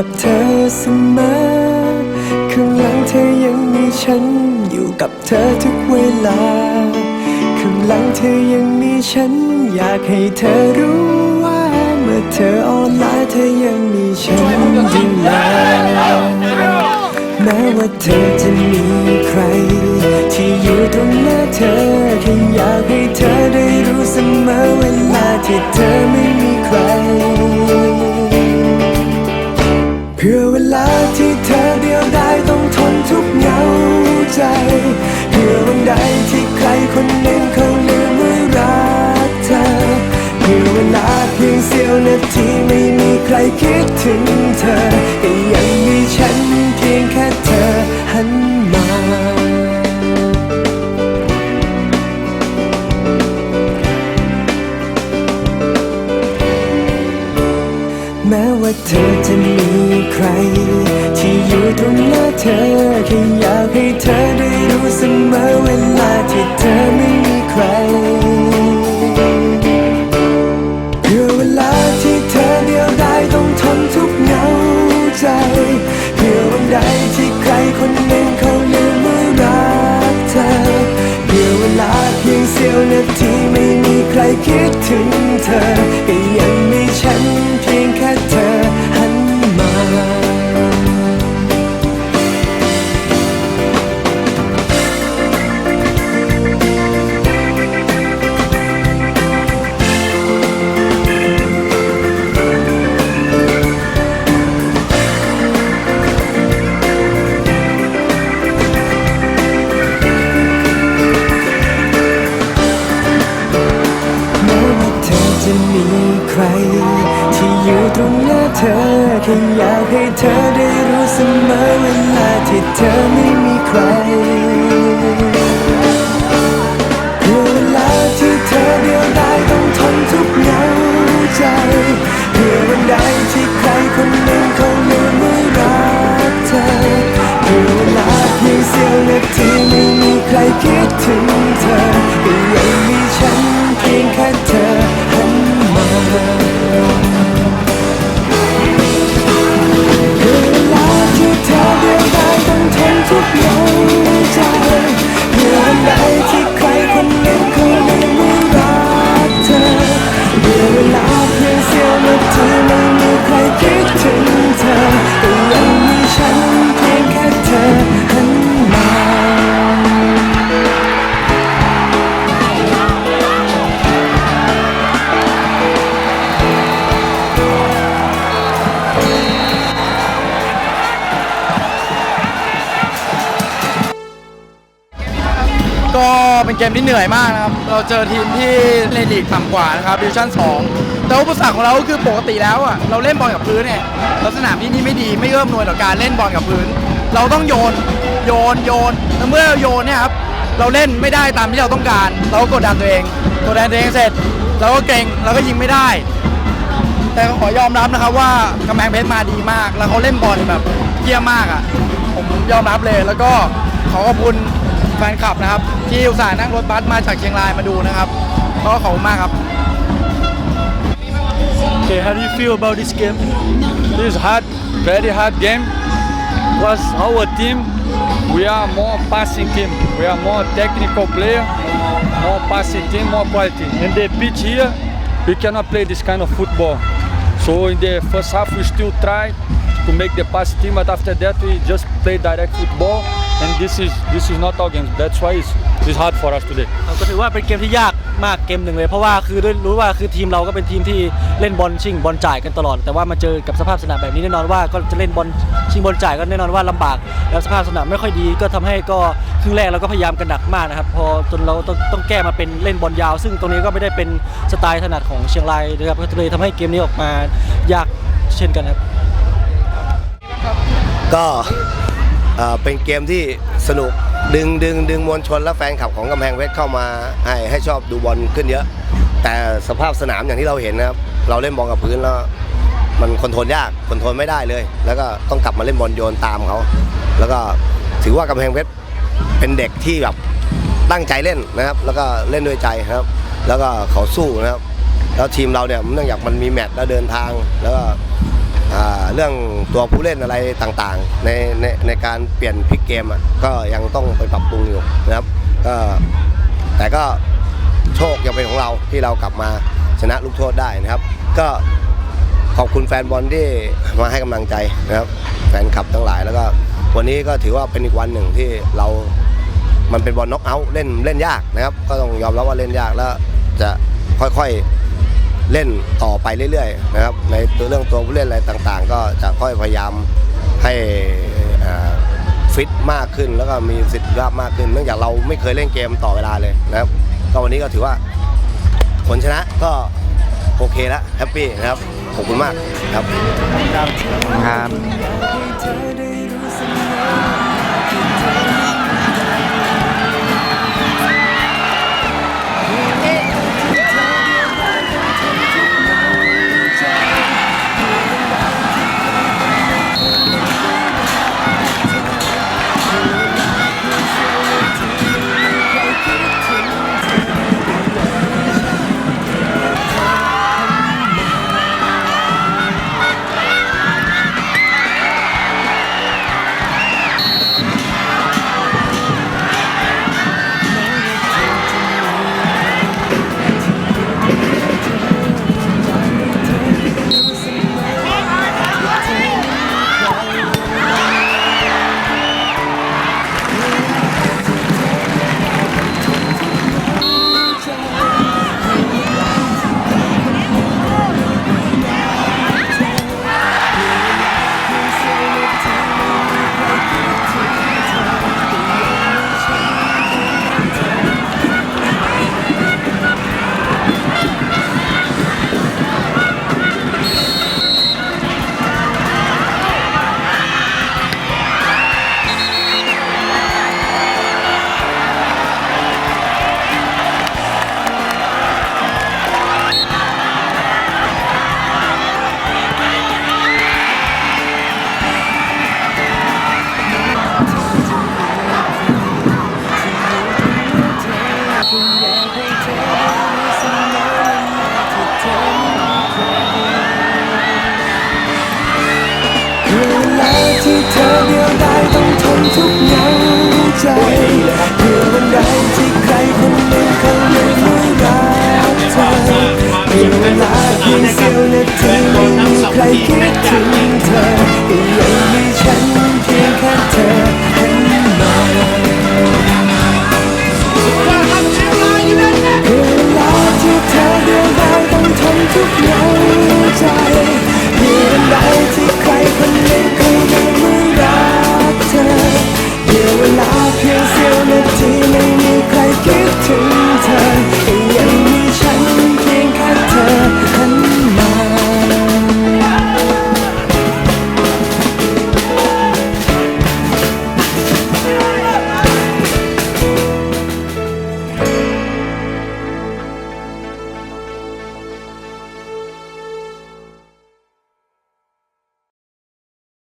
กับเธอเสมอข้างหลังเธอยังมีฉัน อยู่กับเธอทุกเวลา ข้างหลังเธอยังมีฉัน อยากให้เธอรู้ว่าเมื่อเธออ่อนล้าเธอยังมีฉันดูแลแม้ว่าเธอจะมีใคร ที่อยู่ตรงหน้าเธอ ใดที่ใครคนหนึ่งเขาลืมว่ารักเธอเพื่อเวลาเพียงเสี้ยวนาทีไม่มีใครคิดถึง เธอจะมีใคร ที่อยู่ตรงหน้าเธอแค่อยากให้เธอได้รู้เสมอเวลาที่เธอไม่มีใครเพื่อเวลาที่เธอเดียวดายต้องทนทุกเหงาใจเพื่อวันใดที่ใครคนหนึ่งเขาลืมว่ารักเธอเพื่อเวลาเพียงเสี้ยวนาทีไม่มีใครคิดถึงเธอก็ยังมีฉัน อยู่ตรงหน้าเธอแค่อยากให้เธอได้รู้เสมอเวลาที่เธอไม่มีใคร เป็นเกมที่เหนื่อยมากนะครับ เราเจอทีมที่เลนลีกต่ำกว่านะครับดิวชั่น 2 แต่อุปสรรคของเราก็คือปกติแล้วอะเราเล่นบอลกับพื้นเนี่ยล้วสนามที่นี่ไม่ดีไม่เอื้อมหน่วยต่อการเล่นบอลกับพื้น เราต้องโยนโยนโยนแล้วเมื่อเราโยนเนี่ยครับเราเล่นไม่ได้ตามที่เราต้องการ เราก็กดดันตัวเองกดดันตัวเองเสร็จ เราก็เก่งเราก็ยิงไม่ได้ แต่ขอยอมรับนะครับว่ากำแพงเพชรมาดีมาก แล้วเขาเล่นบอลแบบเยี่ยมมากอะผมยอมรับเลยแล้วก็ขอขอบคุณ แฟนคลับนะครับ ที่อุตส่าห์นั่งรถบัสมาจากเชียงรายมาดูนะครับก็ขอบคุณมากครับ Okay, how do you feel about this game? This is hard, very hard game. Because our team, we are more passing team. We are more technical player, more passing team, more quality. In the pitch here, we cannot play this kind of football. So in the first half, we still try to make the passing team, but after that, we just play direct football. And this is this is not our game. That's why it's, it's hard for us today. ก็ถือว่าเป็นเกมที่ยากมากเกมหนึ่งเลย เพราะว่าคือด้วยรู้ว่าคือทีมเราก็เป็นทีมที่เล่นบอลชิงบอลจ่ายกันตลอด แต่ว่ามาเจอกับสภาพสนามแบบนี้แน่นอนว่าก็จะเล่นบอลชิงบอลจ่ายก็แน่นอนว่าลำบาก แล้วสภาพสนามไม่ค่อยดีก็ทำให้ก็ครึ่งแรกเราก็พยายามกันหนักมากนะครับพอจนเราต้องต้องแก้มาเป็นเล่นบอลยาว ซึ่งตรงนี้ก็ไม่ได้เป็นสไตล์ถนัดของเชียงรายนะครับก็เลยทำให้เกมนี้ออกมายากเช่นกันครับก็ เอ่อเป็นเกมที่สนุกดึงดึงดึงมวลชนและแฟนคลับของกำแพงเพชรเข้ามาให้ให้ชอบดูบอลขึ้นเยอะ แต่สภาพสนามอย่างที่เราเห็นนะครับเราเล่นบอลกับพื้นแล้ว มันคอนโทรลยากคอนโทรลไม่ได้เลย แล้วก็ต้องกลับมาเล่นบอลโยนตามเขา แล้วก็ถือว่ากำแพงเพชรเป็นเด็กที่แบบตั้งใจเล่นนะครับ แล้วก็เล่นด้วยใจครับ แล้วก็เขาสู้นะครับ แล้วทีมเราเนี่ยเนื่องจากมันมีแมตช์แล้วเดินทาง แล้วก็ เรื่องตัวผู้เล่นอะไรต่างๆ ในในในการเปลี่ยนพลิกเกมอะก็ยังต้องไปปรับปรุงอยู่นะครับก็แต่ก็โชคยังเป็นของเราที่เรากลับมาชนะลูกโทษได้นะครับ ก็ขอบคุณแฟนบอลที่มาให้กำลังใจนะครับแฟนคลับทั้งหลายแล้วก็วันนี้ก็ถือว่าเป็นอีกวันหนึ่งที่เรามันเป็นบอลน็อกเอาท์เล่นเล่นยากนะครับ ก็ต้องยอมรับว่าเล่นยากแล้วจะค่อยๆ เล่นต่อไปเรื่อยๆนะครับในตัวเรื่องตัวผู้เล่นอะไรต่างๆ ก็จะค่อยพยายามให้ฟิตมากขึ้น แล้วก็มีสิทธิภาพมากขึ้น เนื่องจากเราไม่เคยเล่นเกมต่อเวลาเลยนะครับก็วันนี้ก็ถือว่าผลชนะก็โอเคแล้วแฮปปี้นะครับขอบคุณมากครับครับ ทุกเงาใจเพื่อวันใดที่ใครคนหนึ่งเขายังไม่รักเธอเพียงเวลาเพียงเสี้ยวนาทีไม่มีใครคิดถึง